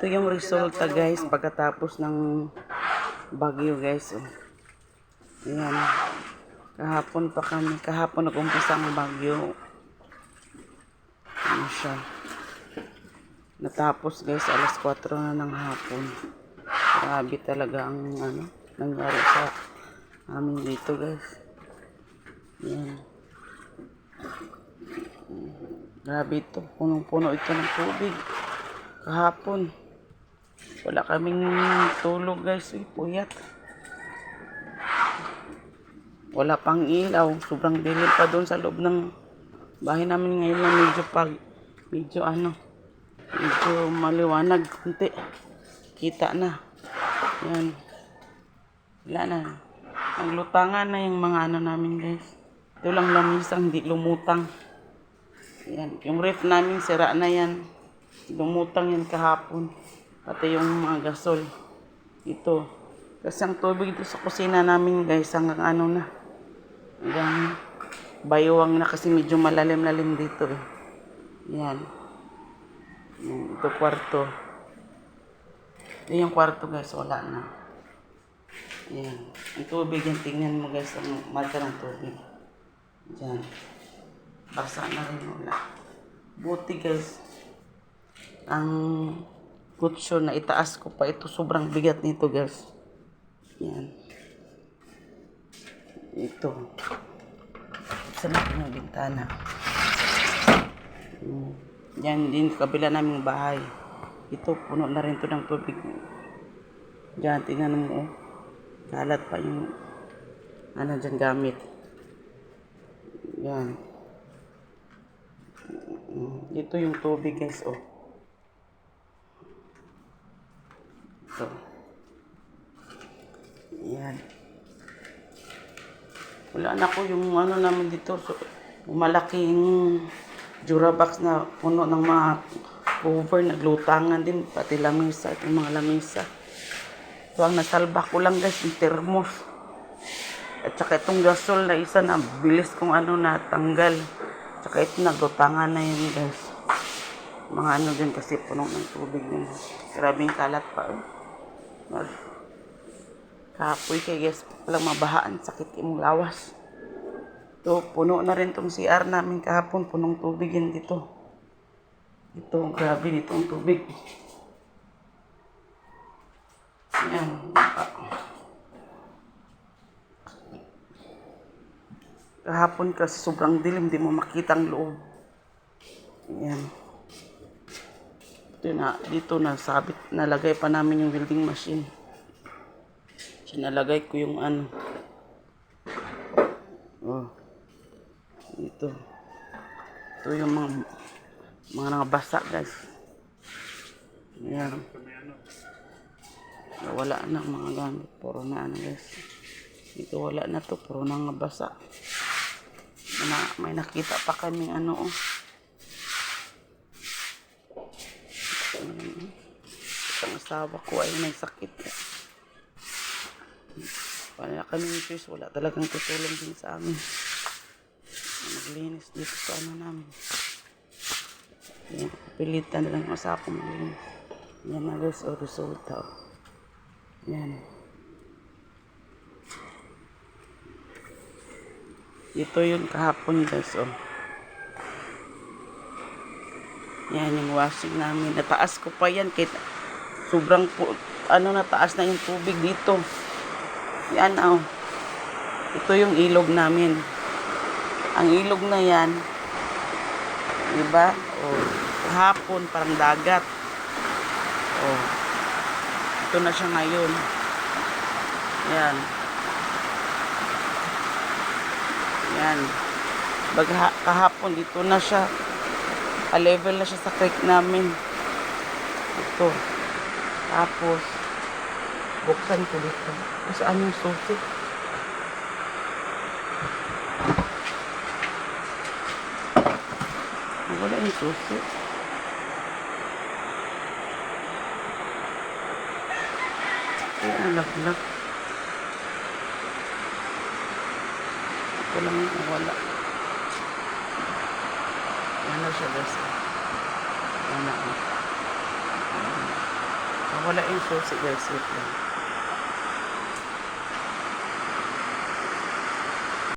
Ito yung resulta guys pagkatapos ng bagyo guys. Oh. Ayan. Kahapon pa kami. Kahapon nag-umpisa ang bagyo. Ano siya. Natapos guys alas 4 na ng hapon. Grabe talaga ang ano nangyari sa amin dito guys. Ayan. Grabe ito. Punong-puno ito ng tubig. Kahapon. Wala kaming tulog guys. Uy, puyat. Wala pang ilaw. Sobrang dilim pa doon sa loob ng bahay namin ngayon na medyo pag medyo ano medyo maliwanag kunti kita na. Yan. Wala na. Ang lutangan na yung mga ano namin guys. Ito lang lamisang hindi lumutang. Yan. Yung ref namin sira na yan. Lumutang yan kahapon pati yung mga gasol ito kasi ang tubig dito sa kusina namin guys hanggang ano na hanggang baywang na kasi medyo malalim-lalim dito eh. Yan. Yung ito kwarto. Ito yung kwarto guys, wala na. Yan. Ang tubig yan, tingnan mo guys, ang mata ng tubig. Diyan. Basa na rin wala. Buti guys. Ang kutsyo na itaas ko pa ito, sobrang bigat nito guys. Yan. Ito. Sa natin yung bintana. Yan din kabila naming bahay. Ito, puno na rin to ng tubig. Diyan, tingnan mo. Oh. Kalat pa yung ano dyan gamit. Yan. Ito yung tubig guys, oh. Ito. Yan. Wala na ko yung ano namin dito. So, malaking Durabox na puno ng mga cover, naglutangan din, pati lamisa, itong mga lamisa. So, ang nasalba ko lang guys, yung thermos. At saka itong gasol na isa na bilis kong ano natanggal. Tsaka ito naglutangan na yun guys. Mga ano din kasi puno ng tubig din. Grabing kalat pa. Oh. Mag- Kapoy kay guys, walang mabahaan, sakit yung lawas. Ito, puno na rin tong CR namin kahapon, punong tubig yan dito. Ito, grabe dito ang tubig. Yan. Kahapon kasi sobrang dilim, di mo makita ang loob. Yan. Na, dito na sabit, nalagay pa namin yung welding machine. Sinalagay ko yung ano. Oh. Ito. Ito yung mga mga nangabasa guys. Ayan. Wala na mga gamit. Puro na ano guys. Ito wala na to. Puro na nga basa. Na, may nakita pa kami ano oh. Ayan. Ang asawa ko ay may sakit. Kaya kami ni Chris, wala talagang tutulong din sa amin. Naglinis dito sa ano namin. Yan, pilitan na lang yung asawa ko maglinis. Yan na resulta. Yan. Ito yung kahapon guys, oh. Yan yung washing namin. Nataas ko pa yan. Kahit sobrang, pu- ano, nataas na yung tubig dito. Yan, oh. Ito yung ilog namin. Ang ilog na yan, di ba? Oh, hapon, parang dagat. Oh. Ito na siya ngayon. Yan. Yan. Bagha, kahapon, dito na siya. A-level na siya sa creek namin. Ito. Tapos, buksan ko dito. Saan yung susi? Wala yung susi. Ay, alaglag. Ito lang yung wala. Na siya oh. Yan. Wala yung susi guys. Wait lang.